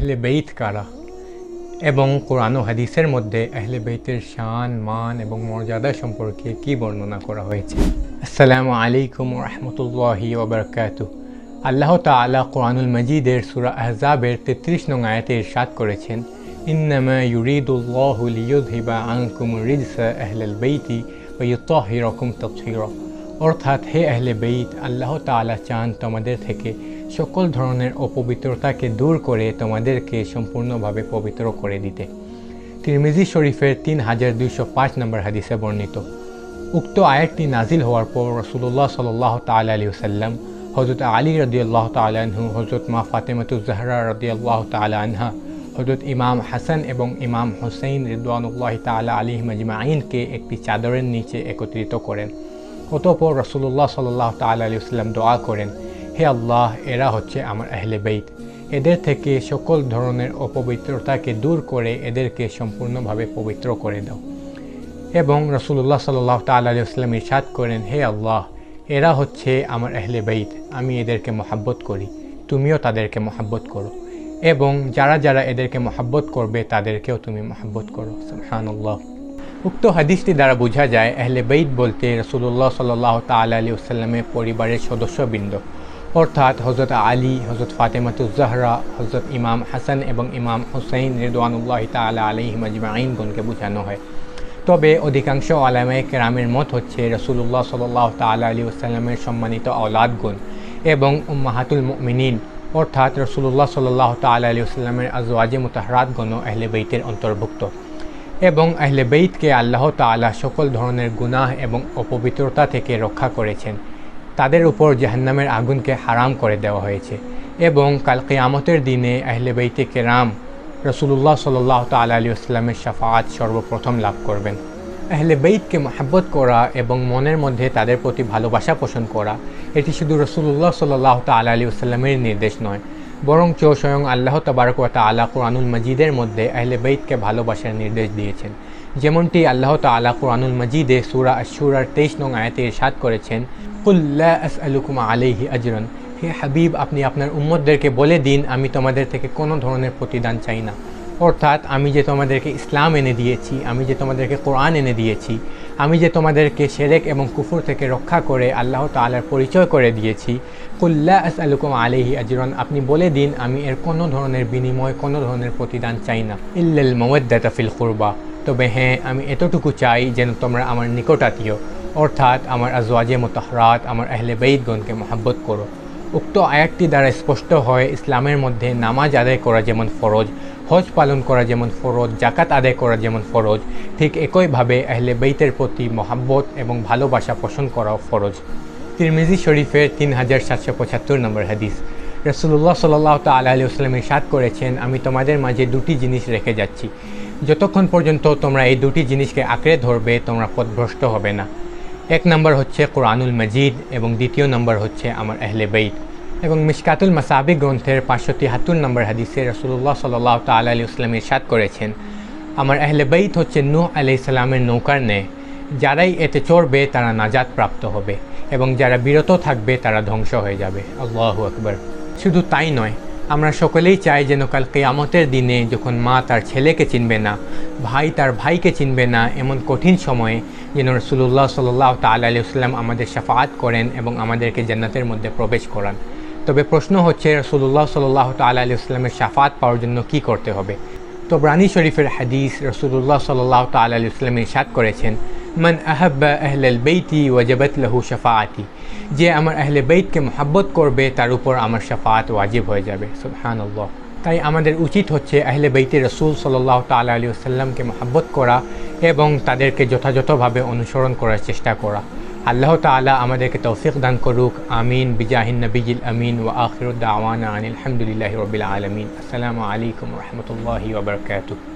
আহলে বেইত কারা? এবং কোরআন ও হাদিসের মধ্যে আহলে বেইতের শান, মান এবং মর্যাদা সম্পর্কে কি বর্ণনা করা হয়েছে? আসসালামু আলাইকুম রহমতুল্লাহি ওবরকাত আল্লাহ তাআলা কোরআনুল মজিদের সূরা আহজাবের তেত্রিশ নং আয়াতে ইরশাদ করেছেন, ইন্নামা ইউরিদুল্লাহু লিয়ুযহিবা আনকুম রিজসা আহলাল বাইতি ওয়া ইউতাহিরাকুম তাতহীরা অর্থাৎ হে আহলে বেইত আল্লাহ তাআলা চান তোমাদের থেকে সকল ধরনের অপবিত্রতাকে দূর করে তোমাদেরকে সম্পূর্ণভাবে পবিত্র করে দিতে। তিরমিজি শরীফের তিন হাজার দুইশো পাঁচ নম্বর হাদিসে বর্ণিত। উক্ত আয়াতটি নাজিল হওয়ার পর রসুল্লাহ সাল্লাহ তাল্লা আলী সাল্লাম হজরত আলী রদিয়াল্লাহ তালাহু হজরত মা ফাতেমাতুজাহরা রদিয়াল্লাহ তালা আনহা হজরত ইমাম হাসান এবং ইমাম হুসাইন রিদওয়ানুল্লাহ তালা আলী মজমাইনকে একটি চাদরের নিচে একত্রিত করেন। অতঃপর রসুল্লাহ সাল্লাহ তাল্লা আলী সাল্লাম দোয়া করেন, হে আল্লাহ, এরা হচ্ছে আমার আহলে বেইত। এদের থেকে সকল ধরনের অপবিত্রতাকে দূর করে এদেরকে সম্পূর্ণভাবে পবিত্র করে দাও। এবং রসুল্লাহ সাল্লাহ তাল্লাহ ইসলাম ইরশাদ করেন, হে আল্লাহ, এরা হচ্ছে আমার আহলে বেইত। আমি এদেরকে মহাব্বত করি। তুমিও তাদেরকে মহাব্বত করো। এবং যারা যারা এদেরকে মহাব্বত করবে, তাদেরকেও তুমি মহাব্বত করো। সুবহানাল্লাহ। উক্ত হাদিসটি দ্বারা বোঝা যায়, আহলে বেইত বলতে রসুল্লাহ সাল্লাহ তাল্লাহ আলী আসাল্লামের পরিবারের সদস্যবৃন্দ। অর্থাৎ হজরত আলী হজরত ফাতেমাতুজাহরা হজরত ইমাম হাসান এবং ইমাম হুসাইন রিদওয়ানুল্লাহ তালা আলহি মাজমাইনগণকে বোঝানো হয়। তবে অধিকাংশ আলামায় কেরামের মত হচ্ছে রসুল্লাহ সাল্লাহ তালা আলী আসাল্লামের সম্মানিত আওলাদগুণ এবং উম্মাহাতুল মিনীন অর্থাৎ রসুল্লাহ সাল্লাহ তালা আলী আসাল্লামের আজওয়াজে মুতাহরাতগণ আহলে বেইতের অন্তর্ভুক্ত। এবং আহলে বেইতকে আল্লাহ তালা সকল ধরনের গুনাহ এবং অপবিত্রতা থেকে রক্ষা করেছেন। তাদের উপর জাহান্নামের আগুনকে হারাম করে দেওয়া হয়েছে এবং কাল কেয়ামতের দিনে আহলে বেইতে কেরাম রসুল্লাহ সাল্লাহ তাল আলী আসলামের শাফাত সর্বপ্রথম লাভ করবেন। আহলে বেইতকে মহাব্বত করা এবং মনের মধ্যে তাদের প্রতি ভালোবাসা পোষণ করা, এটি শুধু রসুল্লাহ সাল্লাহ তাল আলী আসলামের নির্দেশ নয় বরঞ্চ স্বয়ং আল্লাহ তাবারকতা আলা কোরআনুল মজিদের মধ্যে আহলে বেইতকে ভালোবাসার নির্দেশ দিয়েছেন। যেমনটি আল্লাহ তা তালা কোরআনুল মজিদে সুরা আশুরার তেইশ নং আয়াতে ইরশাদ করেছেন কুল্লা আস আলুকুমা আলিহি আজরন হে হাবিব, আপনি আপনার উম্মদদেরকে বলে দিন, আমি তোমাদের থেকে কোনো ধরনের প্রতিদান চাই না। অর্থাৎ আমি যে তোমাদেরকে ইসলাম এনে দিয়েছি, আমি যে তোমাদেরকে কোরআন এনে দিয়েছি, আমি যে তোমাদেরকে সেরেক এবং কুফুর থেকে রক্ষা করে আল্লাহ তালার পরিচয় করে দিয়েছি কুল্লা আস আলুকুম আলিহি আজরন, আপনি বলে দিন, আমি এর কোনো ধরনের বিনিময়, কোনো ধরনের প্রতিদান চাই না। ইল্লাল মওয়াদ্দাতা ফিল কুরবা, তবে হ্যাঁ আমি এতটুকু চাই যেন তোমরা আমার নিকটাতীয়, অর্থাৎ আমার আজওয়াজে মোতাহরাত, আমার আহলে বেঈদগণকে মহাব্বত করো। উক্ত আয়াতটি দ্বারা স্পষ্ট হয়, ইসলামের মধ্যে নামাজ আদায় করা যেমন ফরজ, হজ পালন করা যেমন ফরজ, জাকাত আদায় করা যেমন ফরজ, ঠিক একইভাবে আহলে বেইতের প্রতি মহাব্বত এবং ভালোবাসা পোষণ করাও ফরজ। তিরমিজি শরীফের তিন হাজার সাতশো পঁচাত্তর নম্বর হাদিস। রসুল্লাহ সাল্লাহ তাল্লাহ আলী আসলাম ইরশাদ করেছেন, আমি তোমাদের মাঝে দুটি জিনিস রেখে যাচ্ছি। যতক্ষণ পর্যন্ত তোমরা এই দুটি জিনিসকে আঁকড়ে ধরবে, তোমরা পথভ্রষ্ট হবে না। এক নম্বর হচ্ছে কোরআনুল মজিদ এবং দ্বিতীয় নম্বর হচ্ছে আমার আহলে বেইত। এবং মিসকাতুল মাসাবি গ্রন্থের পাঁচশো তিয়াত্তর নম্বর হাদিসে রসুল্লাহ সাল্লাহ তাল্লাহ আলী ইসলাম ইরশাদ করেছেন, আমার আহলে বেইত হচ্ছে নূহ আলি ইসলামের নৌকার ন্যায়। যারাই এতে চড়বে, তারা নাজাত প্রাপ্ত হবে এবং যারা বিরত থাকবে, তারা ধ্বংস হয়ে যাবে। আল্লাহ আকবর। শুধু তাই নয় আমরা সকলেই চাই যেন কাল কেয়ামতের দিনে যখন মা তার ছেলেকে চিনবে না, ভাই তার ভাইকে চিনবে না, এমন কঠিন সময়ে যেন রসুল্লাহ সাল্লাহ তাল আলী আসলাম আমাদের সাফাত করেন এবং আমাদেরকে জান্নাতের মধ্যে প্রবেশ করান। তবে প্রশ্ন হচ্ছে রসুল্লাহ সাল্লাহ তাল আলী আসলামের সাফাত পাওয়ার জন্য কি করতে হবে? তো ব্রানি শরীফের হাদিস রসুল্লাহ সাল্লাহ তাল আলী আসলাম ইরশাদ করেছেন মান আহাব্বা আহলাল বেইতি ওয়াজাবাত লাহু শাফাআতি যে আমার আহলে বেইতকে মহাব্বত করবে, তার উপর আমার শাফাত ওয়াজিব হয়ে যাবে। সুবহানাল্লাহ। তাই আমাদের উচিত হচ্ছে আহলে বেইতে রসুল সাল্লাহ তাল্লাহ আলী আসাল্লামকে মহাব্বত করা এবং তাদেরকে যথাযথভাবে অনুসরণ করার চেষ্টা করা। আল্লাহ তালা আমাদেরকে তৌফিক দান করুক। আমিন। বিজাহিন নবীজিল আমিন ও আখিরুদ্দা আওয়ানা আনিল আলহামদুলিল্লাহ রবিল আলমিন। আসসালামু আলাইকুম রহমতুল্লাহি ওবরকাতুহ